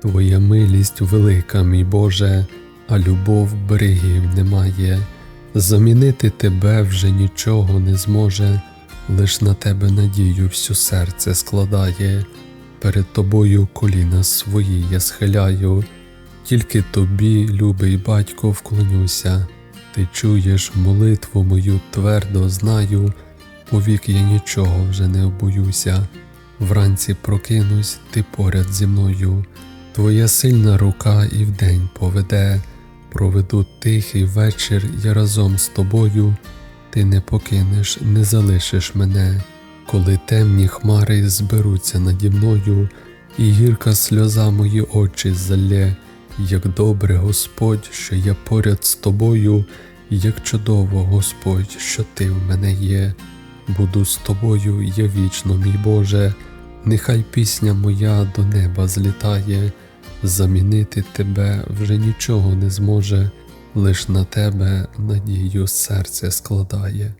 Твоя милість велика, мій Боже, а любов берегів немає. Замінити тебе вже нічого не зможе, лиш на тебе надію всю серце складає. Перед тобою коліна свої я схиляю, тільки тобі, любий батько, вклонюся. Ти чуєш молитву мою твердо знаю, повік я нічого вже не боюся. Вранці прокинусь, ти поряд зі мною, твоя сильна рука і вдень поведе, проведу тихий вечір я разом з тобою, ти не покинеш, не залишиш мене, коли темні хмари зберуться наді мною, і гірка сльоза мої очі залє, як добре Господь, що я поряд з тобою, як чудово Господь, що ти в мене є. Буду з тобою я вічно, мій Боже, нехай пісня моя до неба злітає, замінити тебе вже нічого не зможе, лиш на тебе надію серце складає.